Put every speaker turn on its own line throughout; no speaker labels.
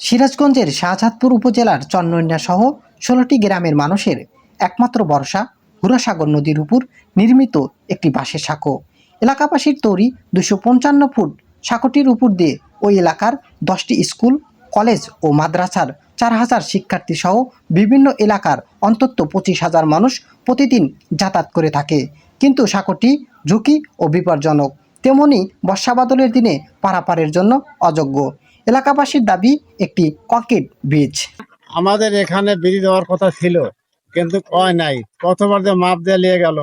সিরাজগঞ্জের শাহজাদপুর উপজেলার চন্নন্যা সহ ষোলোটি গ্রামের মানুষের একমাত্র বর্ষা হুরাসাগর নদীর উপর নির্মিত একটি বাঁশের সাঁকো। এলাকাবাসীর তৈরি দুশো পঞ্চান্ন ফুট সাঁকোটির উপর দিয়ে ওই এলাকার দশটি স্কুল, কলেজ ও মাদ্রাসার চার হাজার শিক্ষার্থী সহ বিভিন্ন এলাকার অন্তত পঁচিশ হাজার মানুষ প্রতিদিন যাতায়াত করে থাকে। কিন্তু সাঁকোটি ঝুঁকি ও বিপজ্জনক। তেমনি বর্ষাবাদলের দিনে পারাপারের জন্য অযোগ্য। এলাকাবাসীর দাবি একটি কংক্রিট ব্রিজ।
আমাদের এখানে বিড়ি দেওয়ার কথা ছিল কিন্তু কয় নাই। কতবার যে মাপ দিয়ে নিয়ে গেল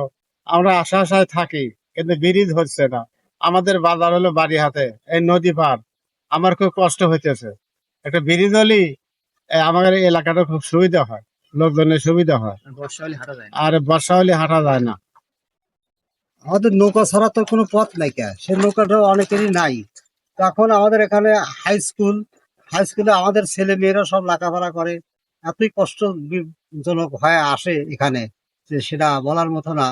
আমরা আশা আশায় থাকি কিন্তু বিড়ি ধরছে না। আমাদের বাজার হলো বাড়ি হাতে এই নদী পার। আমার খুব কষ্ট হইতেছে। একটা বিড়ি দলি আমাদের এই এলাকাটা খুব সুবিধা হয় লোকজনের সুবিধা হয়। আর বর্ষা হলে হাঁটা যায় না।
আমাদের নৌকা ছাড়া তো কোনো পথ নাই কে? সে নৌকাটাও অনেকেরই নাই। এখন আমাদের এখানে হাই স্কুল হাই স্কুলে আমাদের ছেলে মেয়েরা সব লেখাপড়া করে। এতই কষ্টজনক হয়ে আসে এখানে যে সেটা বলার মতো না।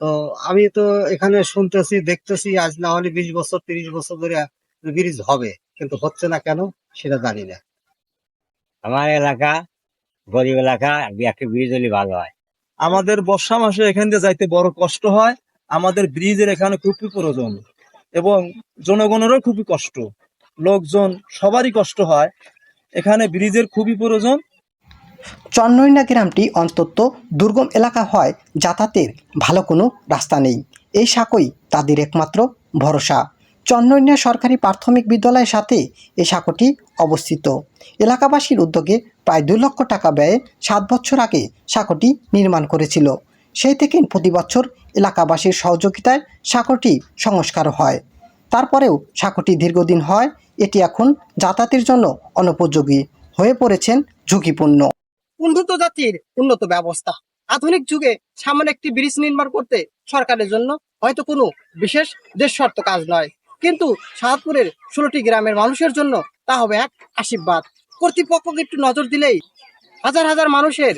তো আমি তো এখানে শুনতেছি দেখতেছি আজ না হলে বিশ বছর তিরিশ বছর ধরে ব্রিজ হবে। কিন্তু হচ্ছে না কেন সেটা জানি না।
আমার এলাকা গরিব এলাকা একটা ব্রিজ হলে ভালো হয়।
আমাদের বর্ষা মাসে এখান দিয়ে যাইতে বড় কষ্ট হয়। আমাদের ব্রিজের এখানে খুবই প্রয়োজন এবং জনগণেরও খুবই কষ্ট। লোকজন সবারই কষ্ট হয়। এখানে ব্রিজের খুবই প্রয়োজন।
চন্নইনা গ্রামটি অন্তত দুর্গম এলাকা হয়, যাতায়াতের ভালো কোনো রাস্তা নেই। এই সাঁকোই তাদের একমাত্র ভরসা। চন্নইনা সরকারি প্রাথমিক বিদ্যালয়ের সাথে এই সাঁকোটি অবস্থিত। এলাকাবাসীর উদ্যোগে প্রায় দুই লক্ষ টাকা ব্যয়ে সাত বছর আগে সাঁকোটি নির্মাণ করেছিল। সেই থেকে প্রতি বছর এলাকাবাসীর সহযোগিতায় সাঁকোটি সংস্কার হয়। তারপরেও সাঁকোটি দীর্ঘদিন হয়, এটি এখন যাতায়াতের জন্য অনুপযোগী হয়ে পড়েছেন ঝুঁকিপূর্ণ।
উন্নত জাতির উন্নত ব্যবস্থা। আধুনিক যুগে সামান্য একটি ব্রিজ নির্মাণ করতে সরকারের জন্য হয়তো কোনো বিশেষ দেশস্বার্থ কাজ নয়। কিন্তু সাহাদপুরের ষোলোটি গ্রামের মানুষের জন্য তা হবে এক আশীর্বাদ। কর্তৃপক্ষকে একটু নজর দিলেই হাজার হাজার মানুষের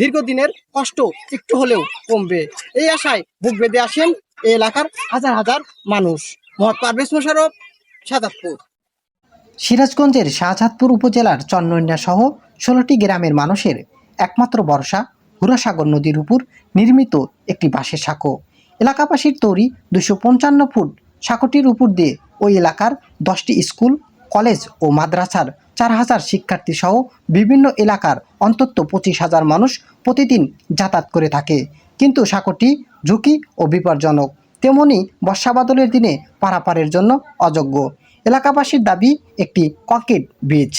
দীর্ঘদিনের কষ্ট একটু হলেও কমবে। এই আশায় বুক বেঁধে আসেন এই এলাকার হাজার হাজার মানুষ। মহৎ পারভেজ মোশারফ সাদাতপুর।
সিরাজগঞ্জের শাহজাদপুর উপজেলার চন্নন্যা সহ ষোলোটি গ্রামের মানুষের একমাত্র বর্ষা হুরাসাগর নদীর উপর নির্মিত একটি বাঁশের সাঁকো। এলাকাবাসীর তৈরি দুশো পঞ্চান্ন ফুট সাঁকোটির উপর দিয়ে ওই এলাকার দশটি স্কুল কলেজ ও মাদ্রাসার চার হাজার শিক্ষার্থী সহ বিভিন্ন এলাকার অন্তত পঁচিশ হাজার মানুষ প্রতিদিন যাতায়াত করে থাকে। কিন্তু সাঁকোটি ঝুঁকি ও বিপজ্জনক। তেমনি বর্ষাবাদলের দিনে পারাপারের জন্য অযোগ্য। এলাকাবাসীর দাবি, একটি ককেট ব্রিজ।